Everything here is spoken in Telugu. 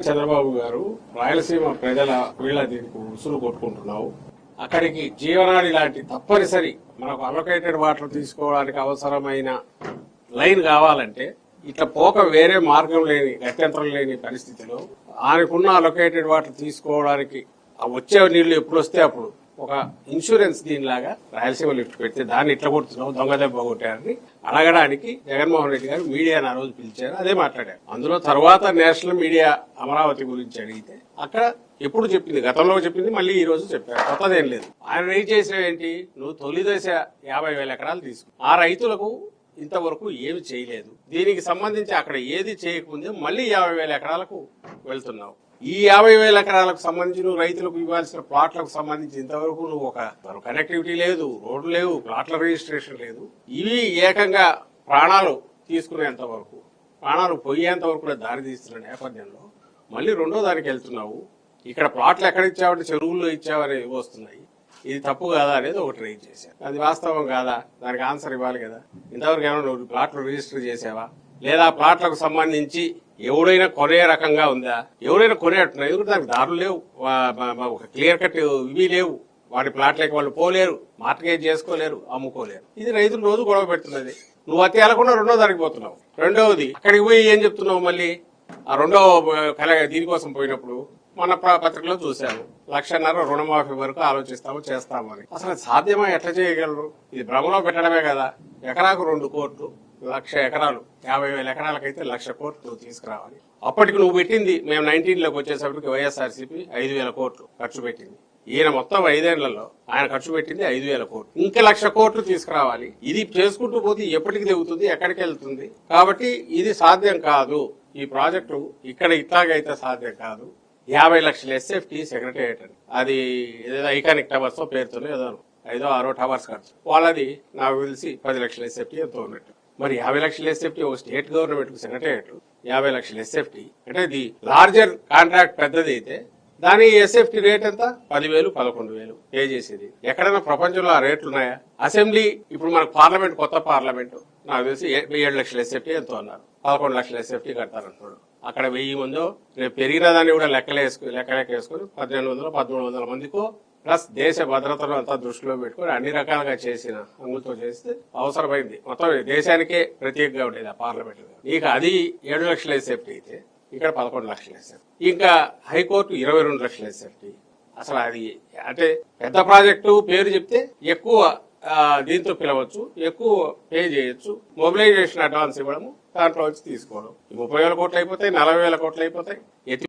చంద్రబాబు గారు రాయలసీమ ప్రజల వీళ్ళ దీనికి ఉసురు కొట్టుకుంటున్నావు. అక్కడికి జీవనాడి లాంటి తప్పనిసరి మనకు అలొకేటెడ్ వాటర్ తీసుకోవడానికి అవసరమైన లైన్ కావాలంటే ఇట్లా పోక వేరే మార్గం లేని గత్యంతరం లేని పరిస్థితిలో ఆయనకున్న అలొకేటెడ్ వాటర్ తీసుకోవడానికి ఆ వచ్చే నీళ్ళు ఎప్పుడు వస్తే అప్పుడు ఒక ఇన్సూరెన్స్ దీనిలాగా రాయలసీమ లిఫ్ట్ పెడితే దాన్ని ఇట్లా కొడుతున్నావు దొంగ దెబ్బ కొట్టారని అడగడానికి జగన్మోహన్ రెడ్డి గారు మీడియాను ఆ రోజు పిలిచారు అదే మాట్లాడారు. అందులో తర్వాత నేషనల్ మీడియా అమరావతి గురించి అడిగితే అక్కడ ఎప్పుడు చెప్పింది? గతంలో చెప్పింది మళ్ళీ ఈ రోజు చెప్పారు. కొత్తదేం లేదు. ఆయన ఏం చేసినవి ఏంటి? నువ్వు తొలి దశ యాభై వేల ఎకరాలు తీసుకు ఆ రైతులకు ఇంతవరకు ఏమి చేయలేదు. దీనికి సంబంధించి అక్కడ ఏది చేయకముందే మళ్ళీ యాభై వేల ఎకరాలకు వెళ్తున్నావు. ఈ యాభై వేల ఎకరాలకు సంబంధించి నువ్వు రైతులకు ఇవ్వాల్సిన ప్లాట్లకు సంబంధించి ఇంతవరకు నువ్వు ఒక కనెక్టివిటీ లేదు రోడ్లు లేవు ప్లాట్ల రిజిస్ట్రేషన్ లేదు. ఇవి ఏకంగా ప్రాణాలు తీసుకునేంత వరకు ప్రాణాలు పోయేంత వరకు కూడా దారి తీస్తున్న నేపథ్యంలో మళ్ళీ రెండో దానికి వెళ్తున్నావు. ఇక్కడ ప్లాట్లు ఎక్కడ ఇచ్చావంటే చెరువుల్లో ఇచ్చావని వస్తున్నాయి. ఇది తప్పు కాదా అనేది ఒక ట్రైన్ చేశాను. అది వాస్తవం కాదా? దానికి ఆన్సర్ ఇవ్వాలి కదా. ఇంతవరకు ఏమైనా నువ్వు ప్లాట్లు రిజిస్టర్ చేసావా? లేదా ప్లాట్లకు సంబంధించి ఎవడైనా కొనే రకంగా ఉందా? ఎవరైనా కొనేట్టున్నారు ఎందుకంటే దానికి దారులు లేవు. ఒక క్లియర్ కట్ ఇవి లేవు. వాడి ప్లాట్లకి వాళ్ళు పోలేరు. మార్కెట్ చేసుకోలేరు. అమ్ముకోలేరు. ఇది రైతులు రోజు గొడవ పెడుతున్నది. నువ్వు అతి వెళ్ళకుండా రెండో దానికి పోతున్నావు. రెండవది అక్కడికి పోయి ఏం చెప్తున్నావు మళ్ళీ? ఆ రెండో కల దీనికోసం పోయినప్పుడు మన పత్రికలో చూశాము లక్షన్నర రుణమాఫీ వరకు ఆలోచిస్తాము చేస్తాము అని. అసలు సాధ్యమా? ఎట్లా చేయగలరు? ఇది భ్రమలో పెట్టడమే కదా. ఎకరాకు రెండు కోట్లు లక్ష ఎకరాలు. యాభై వేల ఎకరాలకైతే లక్ష కోట్లు తీసుకురావాలి. అప్పటికి నువ్వు పెట్టింది మేము నైన్టీన్లోకి వచ్చేసరికి వైఎస్ఆర్సీపీ ఐదు వేల కోట్లు ఖర్చు పెట్టింది. ఈయన మొత్తం ఐదేళ్ళలో ఆయన ఖర్చు పెట్టింది ఐదు వేల కోట్లు. ఇంకా లక్ష కోట్లు తీసుకురావాలి. ఇది చేసుకుంటూ పోతే ఎప్పటికి దిగుతుంది ఎక్కడికి వెళ్తుంది? కాబట్టి ఇది సాధ్యం కాదు. ఈ ప్రాజెక్టు ఇక్కడ ఇట్లాగైతే సాధ్యం కాదు. యాభై లక్షల ఎస్ఎఫ్టీ సెక్రటేరియట్ అని అది ఏదో ఐకానిక్ టవర్స్ పేరుతోనే ఏదో ఐదో ఆరో టవర్స్ ఖర్చు వాళ్ళది నాకు తెలిసి పది లక్షల ఎస్ఎఫ్టీ ఎంతో ఉన్నట్టు మరి యాభై లక్షల ఎస్ఎఫ్టీ ఒక స్టేట్ గవర్నమెంట్కు సెక్రటేరియట్ యాభై లక్షల ఎస్ఎఫ్టీ అంటే ఇది లార్జర్ కాంట్రాక్ట్ పెద్దది అయితే దాని ఎస్ఎఫ్టీ రేట్ ఎంత? పదివేలు పదకొండు వేలు పే చేసేది. ఎక్కడైనా ప్రపంచంలో ఆ రేట్లు ఉన్నాయా? అసెంబ్లీ ఇప్పుడు మనకు పార్లమెంట్ కొత్త పార్లమెంట్ నాకు తెలిసి ఏడు లక్షల ఎస్ఎఫ్టీ ఎంతో అన్నారు. పదకొండు లక్షల ఎస్ఎఫ్టీ కడతారంటున్నాడు అక్కడ వెయ్యి మందో రేపు పెరిగిన దాన్ని కూడా లెక్కలేసుకు లెక్క వేసుకుని పద్దెనిమిది వందల పదమూడు వందల మందికో ప్లస్ దేశ భద్రతను అంతా దృష్టిలో పెట్టుకొని అన్ని రకాలుగా చేసిన అంగులతో చేస్తే అవసరమైంది. మొత్తం దేశానికే ప్రత్యేకంగా ఉండేది ఆ పార్లమెంట్ ఇక అది ఏడు లక్షల సేఫ్టీ అయితే ఇక్కడ పదకొండు లక్షల సేఫ్టీ. ఇంకా హైకోర్టు ఇరవై రెండు లక్షల సేఫ్టీ. అసలు అది అంటే పెద్ద ప్రాజెక్టు పేరు చెప్తే ఎక్కువ దీంతో పిలవచ్చు ఎక్కువ పే చేయొచ్చు మొబిలైజేషన్ అడ్వాన్స్ ఇవ్వడము దాంట్లో వచ్చి తీసుకోవడం. ముప్పై వేల కోట్లు అయిపోతాయి నలభై వేల కోట్లు అయిపోతాయి.